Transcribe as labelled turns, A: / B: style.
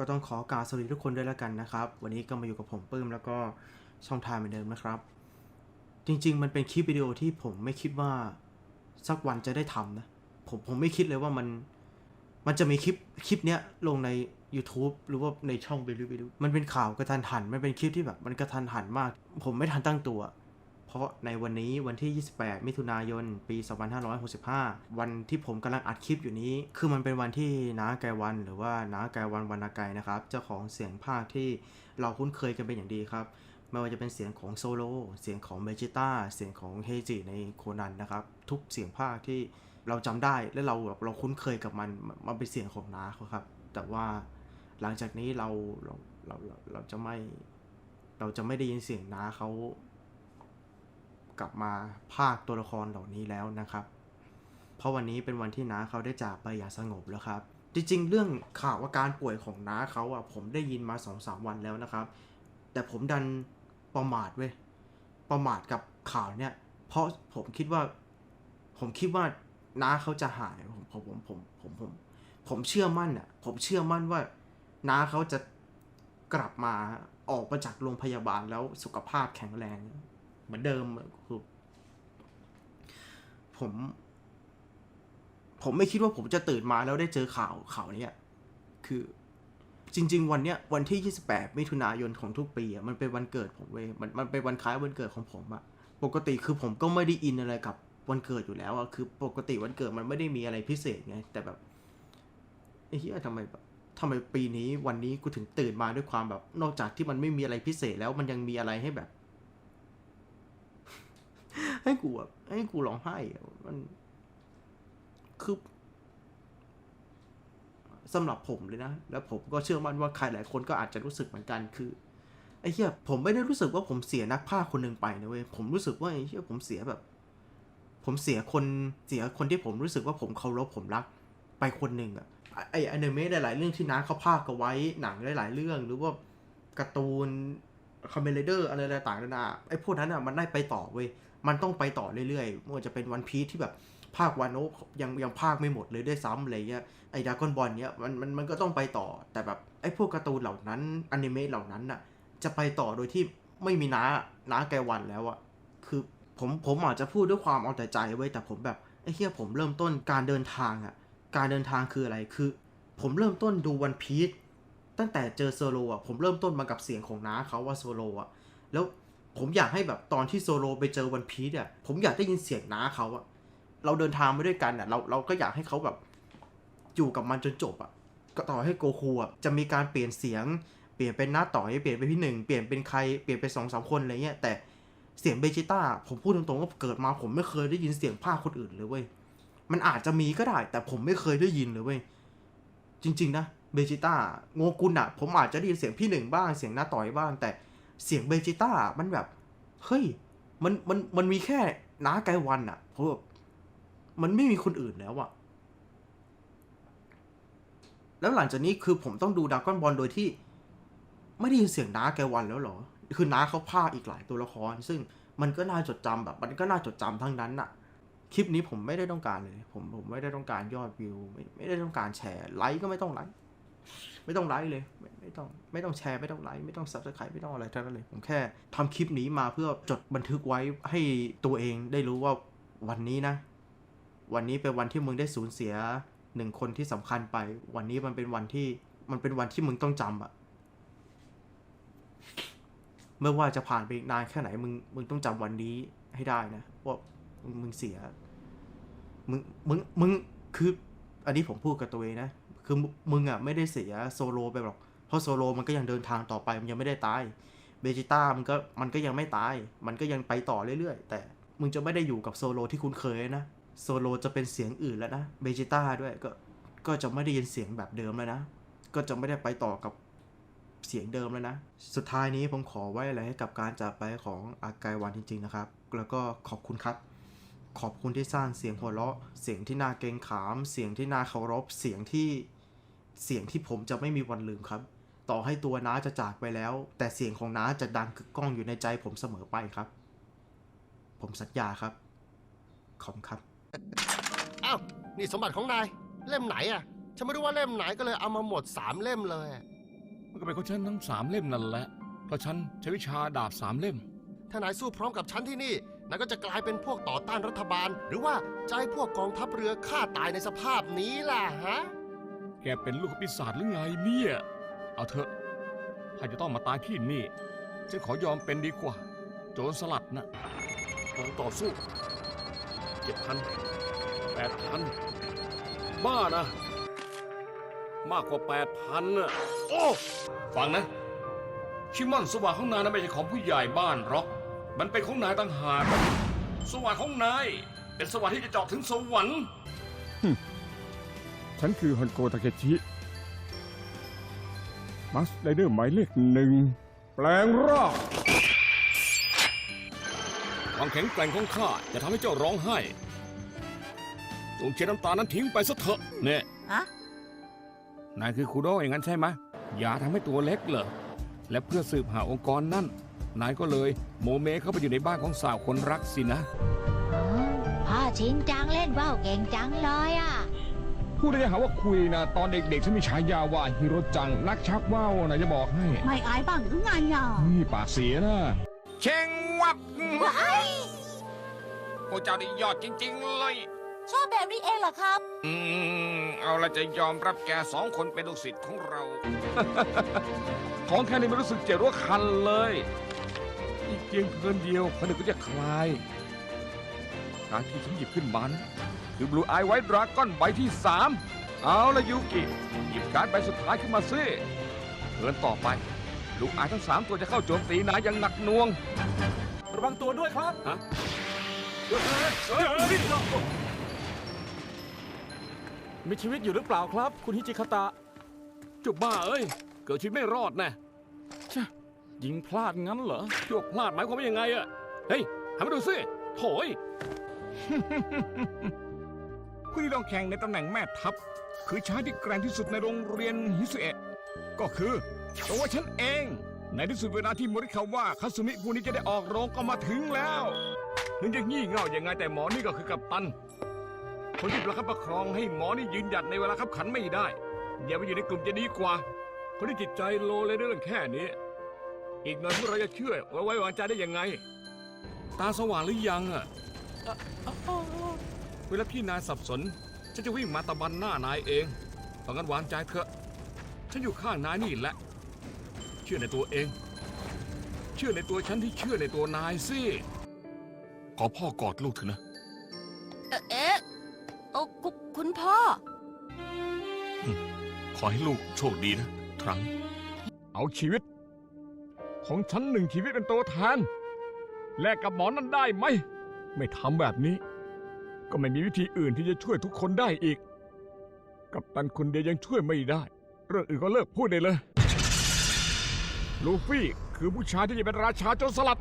A: ก็ต้องขอกรารสวัสดีทุกคนด้วยแล้วกันนะครับ วันนี้ก็มาอยู่กับผมปื้มแล้วก็ช่องทางเหมือนเดิมนะครับ จริง ๆ มันเป็นคลิปวิดีโอที่ผมไม่คิดว่าสักวันจะได้ทำนะ ผมผมไม่คิดเลยว่ามันมันจะมีคลิปคลิปเนี้ยลงใน YouTube หรือว่าในช่องไปรู้ไปรู้มันเป็นข่าวกระทันหัน มันเป็นคลิปที่แบบมันกระทันหันมาก ผมไม่ทันตั้งตัว เพราะในวันนี้วันที่ 28 มิถุนายน ปี 2565 วันที่ผมกำลังอัดคลิปอยู่นี้ คือมันเป็นวันที่น้าไกวัน หรือว่าน้าไกวันวรรณไกนะครับ เจ้าของเสียงภาคที่เราคุ้นเคยกันเป็นอย่างดีครับ ไม่ว่าจะเป็นเสียงของโซโล เสียงของเมจิต้า เสียงของเฮจิในโคนันนะครับ ทุกเสียงภาคที่เราจำได้และเราแบบเราคุ้นเคยกับมัน มันเป็นเสียงของน้าเขาครับ แต่ว่าหลังจากนี้เราเราเราเราเราจะไม่เราจะไม่ได้ยินเสียงน้าเขา กลับมาภาคตัวละครเหล่านี้แล้วนะครับ เพราะวันนี้เป็นวันที่น้าเขาได้จากไปอย่างสงบแล้วครับ จริงๆ เรื่องข่าวอาการป่วยของน้าเขาอะผมได้ยินมาสองสามวันแล้วนะครับ แต่ผมดันประมาทเว้ยประมาทกับข่าวเนี่ยเพราะผมคิดว่า ผมคิดว่าน้าเขาจะหายผมผมผมผมผมผมผมเชื่อมั่นอะผมเชื่อมั่นว่าน้าเขาจะกลับมาออกมาจากโรงพยาบาลแล้วสุขภาพแข็งแรง เหมือนเดิมคือผม ผมไม่คิดว่าผมจะตื่นมาแล้วได้เจอข่าวข่าวนี้คือจริง ๆ วันเนี้ยวันที่ 28 มิถุนายนของทุกปีอะมันเป็นวันเกิดผมเว้ยมันมันเป็นวันคล้ายวันเกิดของผมอะปกติคือผมก็ไม่ได้อินอะไรกับวันเกิดอยู่แล้วอะคือ ปกติวันเกิดมันไม่ได้มีอะไรพิเศษไงแต่แบบไอ้เหี้ยทำไมแบบทำไมปีนี้วันนี้กูถึงตื่นมาด้วยความแบบ นอกจากที่มันไม่มีอะไรพิเศษแล้วมันยังมีอะไรให้แบบ ให้กูแบบให้กูร้องไห้มัน คือสำหรับผมเลยนะ แล้วผมก็เชื่อมั่นว่าใครหลายคนก็อาจจะรู้สึกเหมือนกันคือไอ้เหี้ยผมไม่ได้รู้สึกว่าผมเสียนักพากคนหนึ่งไปนะเว้ยผมรู้สึกว่าไอ้เหี้ยผมเสียแบบ ผมเสียคนเสียคนที่ผมรู้สึกว่าผมเคารพผมรักไปคนหนึ่งอะไออนิเมะหลาย ๆ เรื่องที่น้าเขาพากย์เอาไว้หนังหลาย ๆ เรื่อง หรือว่าการ์ตูนคอมเมดี้เดอร์อะไรต่างๆนานาไอ้พวกนั้นอะมันได้ไปต่อเว้ย มันต้องไปต่อเรื่อยๆไม่ว่าจะเป็นวันพีทที่แบบภาควานโนะยังยังภาคไม่หมดเลยด้วยซ้ำอะไรเงี้ยไอ้ดากอนบอลเนี้ยมันมันมันก็ต้องไปต่อ แต่แบบไอ้พวกการ์ตูนเหล่านั้นอนิเมะเหล่านั้นน่ะจะไปต่อโดยที่ไม่มีน้าน้าแกวันแล้วอะคือผมผมอาจจะพูดด้วยความเอาแต่ใจไว้แต่ผมแบบไอ้เหี้ยผมเริ่มต้นการเดินทางอะการเดินทางคืออะไรคือ ผมเริ่มต้นดูวันพีทตั้งแต่เจอโซโลอะผมเริ่มต้นมากับเสียงของน้าเขาว่าโซโลอะแล้ว ผมอยากให้แบบตอนที่โซโลไปเจอวันพีซอะผมอยากได้ยินเสียงน้าเขาอะเราเดินทางมาด้วยกันอะเราเราก็อยากให้เขาแบบอยู่กับมันจนจบอะก็ต่อให้โกคูอะจะมีการเปลี่ยนเสียง เปลี่ยนเป็นหน้าต่อยเปลี่ยนเป็นพี่หนึ่งเปลี่ยนเป็นใครเปลี่ยนเป็นสองสามคนอะไรเงี้ยแต่เสียงเบจิต้าผมพูดตรงๆว่าเกิดมาผมไม่เคยได้ยินเสียงภาคคนอื่นเลยเว้ยมันอาจจะมีก็ได้ แต่ผมไม่เคยได้ยินเลยเว้ยจริง ๆ นะเบจิต้าโงกุลอะ ผมอาจจะได้ยินเสียงพี่หนึ่งบ้างเสียงหน้าต่อยบ้างแต่ เสียงเบจิต้ามันแบบ เฮ้ย มันมันมันมีแค่น้าไกวันอะเพราะแบบมันไม่มีคนอื่นแล้วอะแล้วหลังจากนี้คือผมต้องดูดากอนบอลโดยที่ ไม่ได้ยินเสียงน้าไกวันแล้วหรอ คือน้าเขาพาอีกหลายตัวละคร ซึ่งมันก็น่าจดจำแบบ มันก็น่าจดจำทั้งนั้นอะคลิปนี้ผมไม่ได้ต้องการเลย ผมผมไม่ได้ต้องการยอดวิว ไม่ไม่ได้ต้องการแชร์ไลค์ก็ไม่ต้องไลค์ไม่ต้องไลค์เลย ไม่ ไม่ต้องไม่ต้องแชร์ไม่ต้องไลค์ไม่ต้องซับสไครต์ไม่ต้องอะไรทั้งนั้นเลย ผมแค่ทำคลิปนี้มาเพื่อจดบันทึกไว้ให้ตัวเองได้รู้ว่าวันนี้นะ วันนี้เป็นวันที่มึงได้สูญเสียหนึ่งคนที่สำคัญไป วันนี้มันเป็นวันที่มันเป็นวันที่มึงต้องจำอะไม่ว่าจะผ่านไปนานแค่ไหนมึงมึงต้องจำวันนี้ให้ได้นะว่ามึงเสียมึงมึงมึงคืออันนี้ผมพูดกับตัวเองนะ คือมึมึงอะไม่ได้เสียโซโลไปหรอก เพราะโซโลมันก็ยังเดินทางต่อไปมันยังไม่ได้ตายเบจิต้ามันก็มันก็ยังไม่ตาย มันก็ยังไปต่อเรื่อยๆ แต่มึงจะไม่ได้อยู่กับโซโลที่คุ้นเคยนะโซโลจะเป็นเสียงอื่นแล้วนะเบจิต้าด้วยก็ก็จะไม่ได้ยินเสียงแบบเดิมแล้วนะ ก็จะไม่ได้ไปต่อกับเสียงเดิมแล้วนะ สุดท้ายนี้ผมขอไว้อะไรให้กับการจากไปของอากายวันจริง ๆ นะครับ แล้วก็ขอบคุณครับ ขอบคุณที่สร้างเสียงหัวเราะ เสียงที่น่าเกรงขาม เสียงที่น่าเคารพ เสียงที่เสียงที่ผมจะไม่มีวันลืมครับ ต่อให้ตัวน้าจะจากไปแล้ว แต่เสียงของน้าจะดังกึกก้องอยู่ในใจผมเสมอไปครับ ผมสัญญาครับ ขอบคุณครับ
B: อ้าว นี่สมบัติของนาย เล่มไหนอะ ฉันไม่รู้ว่าเล่มไหนก็เลยเอามาหมดสามเล่มเลยอะมันก็เป็นของฉันทั้งสามเล่มนั่นแหละ เพราะฉันใช้วิชาดาบสามเล่ม
C: ถ้านายสู้พร้อมกับฉันที่นี่ นายก็จะกลายเป็นพวกต่อต้านรัฐบาล หรือว่าจะให้พวกกองทัพเรือฆ่าตายในสภาพนี้ล่ะฮะ
B: แกเป็นลูกปีศาจหรือไงเนี่ย เอาเถอะถ้าจะต้องมาตายที่นี่ฉันขอยอมเป็นดีกว่า โจรสลัดนะกำลังต่อสู้เจ็ดพันแปดพันบ้านะ มากกว่าแปดพันน่ะโอ้ฟังนะ ชิมอนสว่างของนายนั้นไม่ใช่ของผู้ใหญ่บ้านหรอก มันเป็นของนายต่างหากสว่างของนายเป็นสว่างที่จะเจาะถึงสวรรค์
D: ฉันคือฮอนโกทาเคชิ มัสไดเดอร์หมายเลขหนึ่งแปลงร่าง
B: ความแข็งแกร่งของข้าจะทำให้เจ้าร้องไห้จงเช็ดน้ำตานั้นทิ้งไปซะเถอะเนี่ย
E: ฮะ
B: นายคือคูโดอย่างนั้นใช่ไหมอย่าทำให้ตัวเล็กเหรอ และเพื่อสืบหาองค์กรนั่น นายก็เลยโมเมเข้าไปอยู่ในบ้านของสาวคนรักสินะ
E: อ๋อพ่อชินจังเล่นว่าวเก่งจังเลยอะ
D: พูดได้ยังหาว่าคุยนะ ตอนเด็กๆฉันมีฉายาว่าฮิโรจังนักชักว่าวนะจะบอกให้
F: ไม่อายบ้างหรือไงอะ
D: นี่ปากเสียนะ
B: เชงวับพวกเจ้าได้ยอดจริง ๆ เลย
F: ชอบแบบนี้เองเหรอครับ
B: อืม เอาละจะยอมรับแกสองคนเป็นลูกศิษย์ของเรา
D: ของแค่นี้ไม่รู้สึกเจ็บว่าคันเลย อีกเพียงเกินเดียวผนึกก็จะคลาย การที่ฉันหยิบขึ้นมานะ คือ Blue Eye White Dragon ใบที่ 3 เอาละยูกิ หยิบการ์ดใบสุดท้ายขึ้นมาซิเทิร์นต่อไปลูกอายทั้ง 3 ตัวจะเข้าโจมตีนายอย่างหนักหน่วง
G: ระวังตัวด้วยครับ
B: ฮะ
G: มีชีวิตอยู่หรือเปล่าครับ คุณฮิจิคาตะ
B: จุบบ้าเอ้ย เกิดชีวิตไม่รอดแน่
G: ยิงพลาดงั้นเหรอ
B: จวกพลาดหมายความว่ายังไงอะเฮ้ยหันมาดูสิโถย
D: ผู้ ที่ต้องแข่งในตำแหน่งแม่ทัพ คือชายที่แกร่งที่สุดในโรงเรียนฮิสุเอะก็คือตัวฉันเอง ในที่สุดเวลาที่มริคาว่าคาสุมิผู้นี้จะได้ออกโรงก็มาถึงแล้วนึกจะงี่เง่ายังไงแต่หมอนี่ก็คือกัปตัน คนที่ประคับประครองให้หมอนี่ยืนหยัดในเวลาขับขันไม่ได้ อย่าไปอยู่ในกลุ่มจะดีกว่า คนที่จิตใจโลเลยเรื่องแค่นี้ อีกหน่อยพวกเราจะเชื่อไว้วางใจได้ยังไง
B: ตาสว่างหรือยังอะ เวลาพี่นายสับสน ฉันจะวิ่งมาตะบันหน้านายเองตอนงั้นวางใจเถอะ ฉันอยู่ข้างนายนี่แหละ เชื่อในตัวเอง เชื่อในตัวฉันที่เชื่อในตัวนายสิ ขอพ่อกอดลูกเถอะนะ
F: เอ๊ะเอ๊ะโอ้คุคุณพ่อ
B: ขอให้ลูกโชคดีนะทรัง
D: เอาชีวิต ของฉันหนึ่งชีวิตเป็นตัวแทนแลกกับหมอนั้นได้ไหม ไม่ทำแบบนี้ ก็ไม่มีวิธีอื่นที่จะช่วยทุกคนได้อีก กับตันคนเดียวยังช่วยไม่ได้ เรื่องอื่นก็เลิกพูดได้เลย ลูฟี่คือผู้ชายที่จะเป็นราชาโจรสลัด